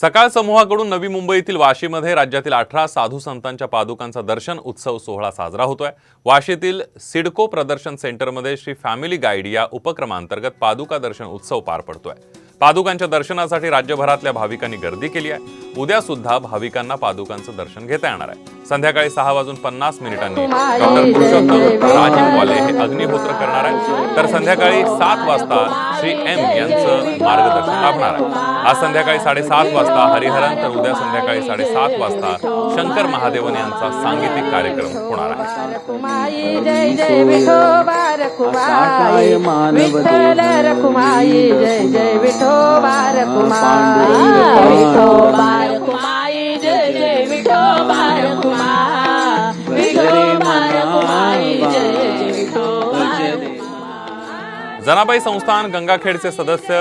सकाळ समूहाकडून नवी मुंबईतील वाशीमध्ये राज्यातील अठरा साधू संतांच्या पादुकांचा दर्शन उत्सव सोहळा साजरा होतोय. वाशीतील सिडको प्रदर्शन सेंटरमध्ये श्री फॅमिली गाईड या उपक्रमांतर्गत पादुका दर्शन उत्सव पार पडतोय. पादुकांच्या दर्शनासाठी राज्यभरातल्या भाविकांनी गर्दी केली आहे. उद्या सुद्धा भाविकांना पादुकांचं दर्शन घेता येणार आहे. संध्याकाळी सहा वाजून पन्नास मिनिटांनी. डॉक्टर पुरुषोत्तम राजीववाले हे अग्निहोत्र करणार आहेत. तर संध्याकाळी सात वाजता श्री एम यांचं मार्गदर्शन लाभणार आहे. आज संध्याकाळी साडेसात वाजता हरिहरन तर उद्या संध्याकाळी साडेसात वाजता शंकर महादेवन यांचा सांगीतिक कार्यक्रम होणार आहे. जनाबाई संस्थान गंगाखेडचे सदस्य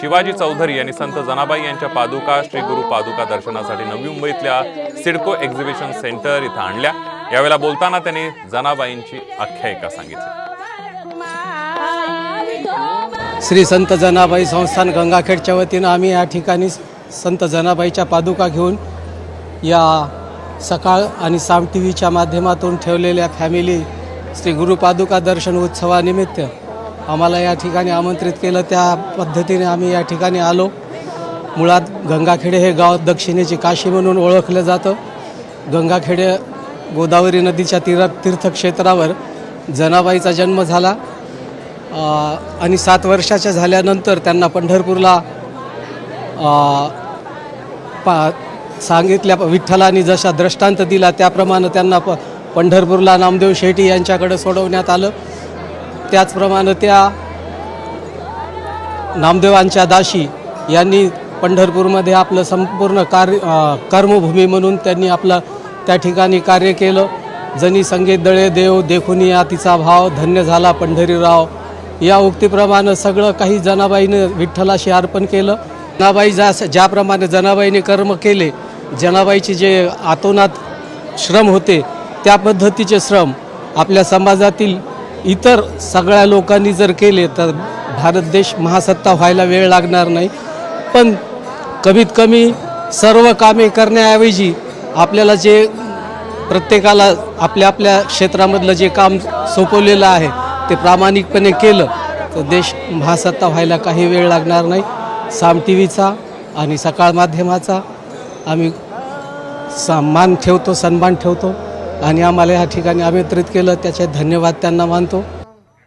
शिवाजी चौधरी यांनी संत जनाबाई यांच्या पादुका श्री गुरु पादुका दर्शनासाठी नवी मुंबईतल्या सिडको एक्झिबिशन सेंटर इथं आणल्या. यावेळेला बोलताना त्यांनी जनाबाईंची आख्यायिका सांगितली. श्री संत जनाबाई संस्थान गंगाखेडच्या वतीनं आम्ही या ठिकाणी संत जनाबाईच्या पादुका घेऊन या सकाळ आणि साम टी व्हीच्या माध्यमातून ठेवलेल्या फॅमिली श्री गुरुपादुका दर्शन उत्सवानिमित्त आम्हाला या ठिकाणी आमंत्रित केलं. त्या पद्धतीने आम्ही या ठिकाणी आलो. मुळात गंगाखेडे हे गाव दक्षिणेची काशी म्हणून ओळखलं जातं. गंगाखेडे गोदावरी नदीच्या तीर तीर्थक्षेत्रावर जनाबाईचा जन्म झाला. आणि सात वर्षाच्या झाल्यानंतर त्यांना पंढरपूरला पा सांगितल्या विठ्ठलाने जशा दृष्टांत दिला त्याप्रमाणे त्यांना प पंढरपूरला नामदेव शेट्टी यांच्याकडे सोडवण्यात आलं. त्याचप्रमाणे त्या नामदेवांच्या दाशी यांनी पंढरपूरमध्ये आपलं संपूर्ण कार्य कर्मभूमी म्हणून त्यांनी आपलं त्या ठिकाणी कार्य केलं. जनी संगीत दळे देव देखुनी या तिचा भाव धन्य झाला पंढरीराव. या उक्तीप्रमाणे सगळं काही जनाबाईनं विठ्ठलाशी अर्पण केलं. जनाबाई ज्या ज्याप्रमाणे जनाबाईने कर्म केले जनाबाईचे जे आतोनात श्रम होते त्या पद्धतीचे श्रम आपल्या समाजातील इतर सगळ्या लोकांनी जर केले तर भारत देश महासत्ता व्हायला वेळ लागणार नाही. पण कमीत कमी सर्व कामे करण्याऐवजी आपल्याला जे प्रत्येकाला आपल्या आपल्या क्षेत्रामधलं जे काम सोपवलेलं आहे ते प्रामाणिकपणे केलं तर देश महासत्ता व्हायला काही वेळ लागणार नाही. साम टी व्हीचा आणि सकाळ माध्यमाचा आम्ही सन्मान ठेवतो सन्मान ठेवतो. आणि आम्हाला ह्या ठिकाणी आमंत्रित केलं. त्याचे धन्यवाद त्यांना मानतो.